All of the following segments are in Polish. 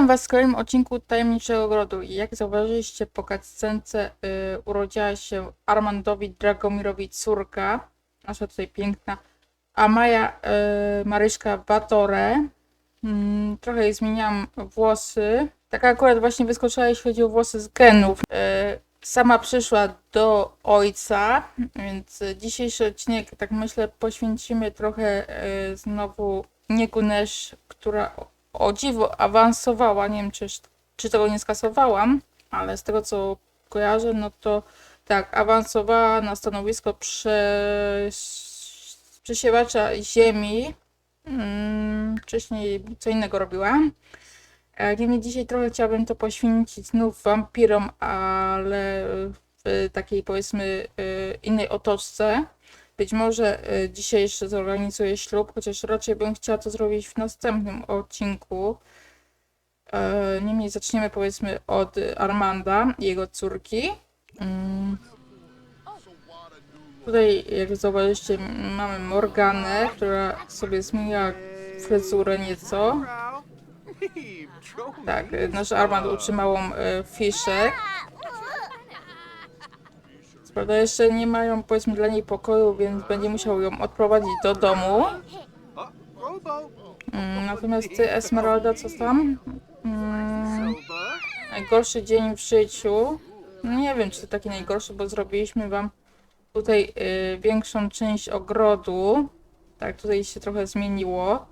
Witam Was w kolejnym odcinku Tajemniczego Ogrodu. I Jak zauważyliście po cutscence y, urodziła się Armandowi Dragomirowi córka, nasza tutaj piękna Amaja y, Maryśka Batore. Mm, trochę jej zmieniłam włosy. Tak akurat właśnie wyskoczyła, jeśli chodzi o włosy z genów. Y, sama przyszła do ojca, więc dzisiejszy odcinek, tak myślę, poświęcimy trochę y, znowu Niegunesz, która o- dziwo awansowała. Nie wiem, czy, czy tego nie skasowałam, ale z tego co kojarzę, no to tak, awansowała na stanowisko prze, przesiewacza ziemi. Mm, wcześniej co innego robiła. E, Niemniej dzisiaj trochę chciałabym to poświęcić znów wampirom, ale w takiej powiedzmy y, innej otoczce. Być może y, dzisiaj jeszcze zorganizuję ślub, chociaż raczej bym chciała to zrobić w następnym odcinku. E, Niemniej zaczniemy powiedzmy od Armanda i jego córki. Mm. Tutaj, jak zauważyliście, mamy Morganę, która sobie zmieniła fryzurę nieco. Tak, nasz Armand y, Fiszę. Co prawda jeszcze nie mają powiedzmy dla niej pokoju, więc będzie musiał ją odprowadzić do domu. Mm, Natomiast ty, Esmeralda, co tam? Mm, najgorszy dzień w życiu. No nie wiem, czy to taki najgorszy, bo zrobiliśmy wam tutaj y, większą część ogrodu. Tak, tutaj się trochę zmieniło.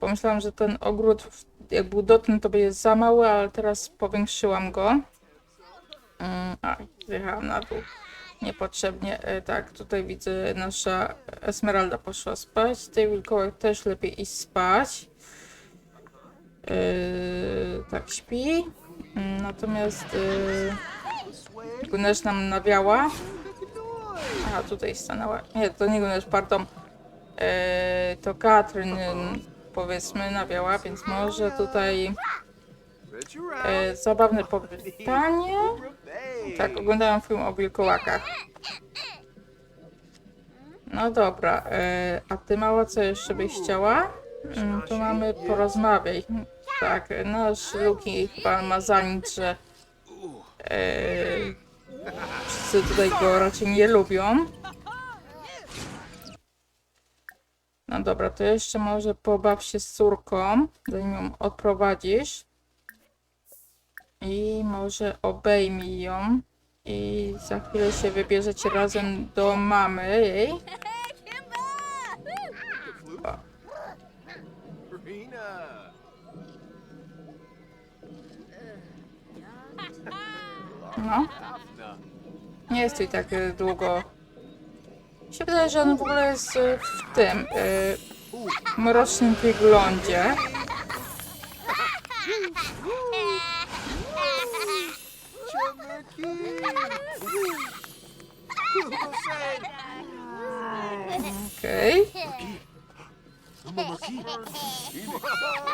Pomyślałam, że ten ogród, jak był dotąd, to będzie za mały, ale teraz powiększyłam go. Mm, a, zjechałam na dół. Niepotrzebnie. E, tak, tutaj widzę, nasza Esmeralda poszła spać. Tej wilkołak też lepiej iść spać. E, tak, śpi. Mm, Natomiast yy, Gunesz nam nawiała. A, tutaj stanęła. Nie, to nie Gunesz, pardon. E, to Katrin, powiedzmy, nawiała, więc może tutaj e, zabawne powitanie. Tak, oglądałam film o wilkołakach. No dobra, e, a ty mała co jeszcze byś chciała? Mm, To mamy porozmawiaj. Tak, nasz Luki chyba ma za nic, że e, wszyscy tutaj go raczej nie lubią. No dobra, to jeszcze może pobaw się z córką, zanim ją odprowadzisz. I może obejmij ją. I za chwilę się wybierzecie razem do mamy jej. No. Nie jest tu i tak y, długo. Mi się wydaje, że on w ogóle jest y, w tym y, mrocznym wyglądzie. Okej.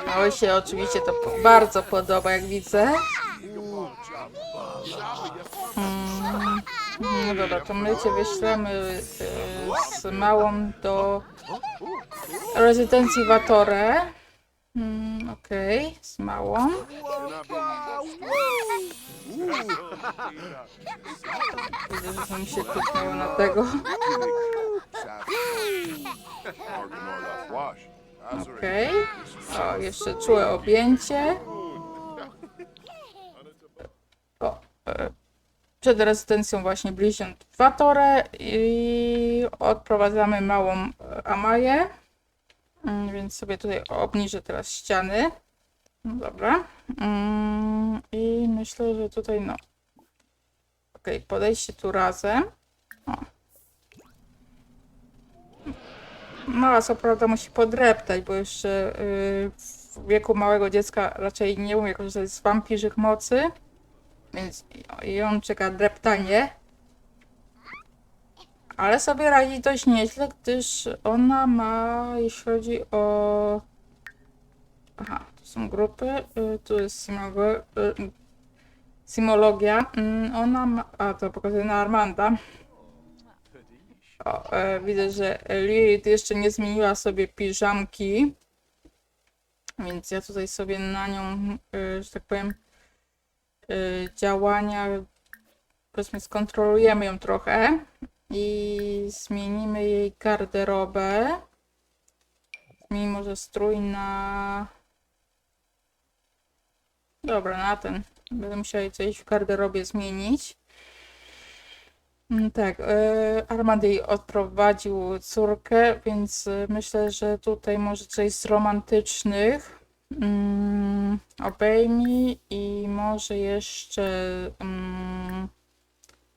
Mały się oczywiście to po- bardzo podoba, jak widzę. Mm, no dobra, to my cię wyślemy y, z małą do rezydencji Watore. Mm, Okej, z małą. Się na tego. Okej. O, jeszcze czułe objęcie. O, e, przed rezydencją właśnie bliźniąt Watore i odprowadzamy małą e, Amaję. Mm, Więc sobie tutaj obniżę teraz ściany. No dobra. Mm, I myślę, że tutaj no. Okej, podejście tu razem. O. Mała co prawda musi podreptać, bo jeszcze y, w wieku małego dziecka raczej nie umie korzystać z wampirzych mocy. Więc on czeka dreptanie. Ale sobie radzi dość nieźle, gdyż ona ma, jeśli chodzi o... Aha, są grupy, y, tu jest simologia. Y, simologia. Mm, Ona ma... A, to pokazuje na Armanda. O, e, widzę, że Lilith jeszcze nie zmieniła sobie piżamki. Więc ja tutaj sobie na nią, y, że tak powiem, y, działania, powiedzmy, skontrolujemy ją trochę i zmienimy jej garderobę. Zmienimy może strój na... Dobra, na ten. Będę musiała coś w garderobie zmienić. Mm, Tak, Armand jej odprowadził córkę, więc e, myślę, że tutaj może coś z romantycznych. Mm, obejmij i może jeszcze mm,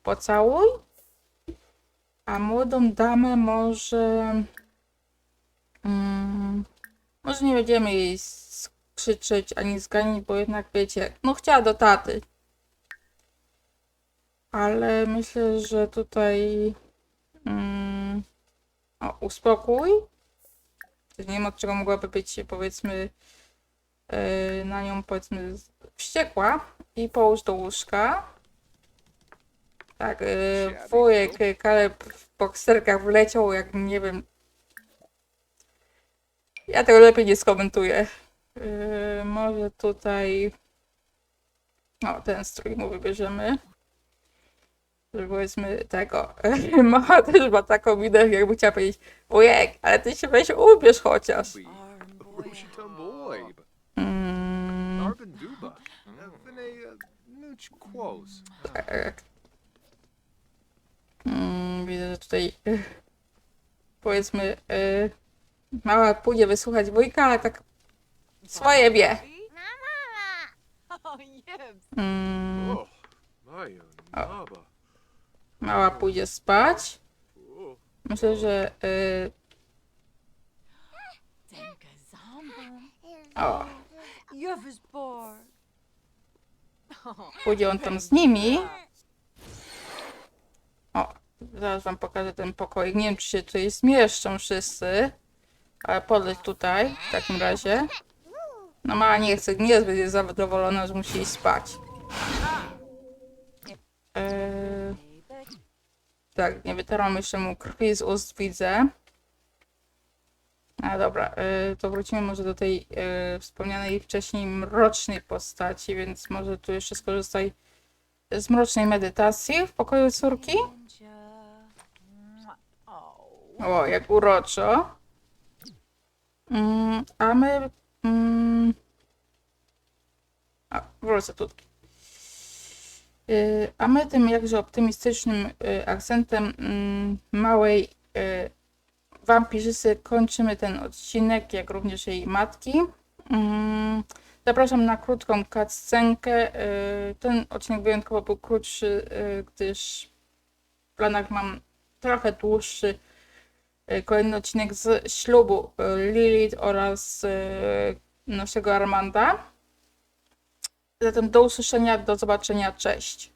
pocałuj. A młodą damę może. Może nie będziemy jej skrzyczeć ani zganić, bo jednak wiecie, no chciała do taty. Ale myślę, że tutaj. Mm, o, uspokój. Nie wiem, od czego mogłaby być, powiedzmy, yy, na nią, powiedzmy, wściekła. I połóż do łóżka. Tak, yy, wujek yy, Kaleb w bokserkach wleciał, jak nie wiem. Ja tego lepiej nie skomentuję. Yy, może tutaj. O, ten strój mu wybierzemy. Że powiedzmy tego. Mama też ma taką minę, jakby chciała powiedzieć, wujek, ale ty się weź ubierz chociaż. Mm, Quos. tak. Mm, widzę, że tutaj powiedzmy y, mała pójdzie wysłuchać wujka, ale tak swoje wie. Mm, Naba. mała pójdzie spać. Myślę, że y, o, pójdzie on tam z nimi. O, zaraz wam pokażę ten pokoik. Nie wiem, czy się tutaj zmieszczą wszyscy. Ale podleć tutaj, w takim razie. No mama nie chce, nie będzie zadowolona, że musi iść spać. Eee, tak, nie wytarłam jeszcze mu krwi z ust, widzę. A dobra, e, to wrócimy może do tej e, wspomnianej wcześniej mrocznej postaci, więc może tu jeszcze skorzystaj z mrocznej medytacji w pokoju córki. O, jak uroczo. Mm, a my. Mm, a, wrócę tu. Y, a my tym jakże optymistycznym y, akcentem mm, małej y, wampirzycy kończymy ten odcinek, jak również jej matki. Mm, zapraszam na krótką cutscenkę. Ten odcinek wyjątkowo był krótszy, gdyż w planach mam trochę dłuższy kolejny odcinek z ślubu y, Lilith oraz y, naszego Armanda. Zatem do usłyszenia, do zobaczenia, cześć.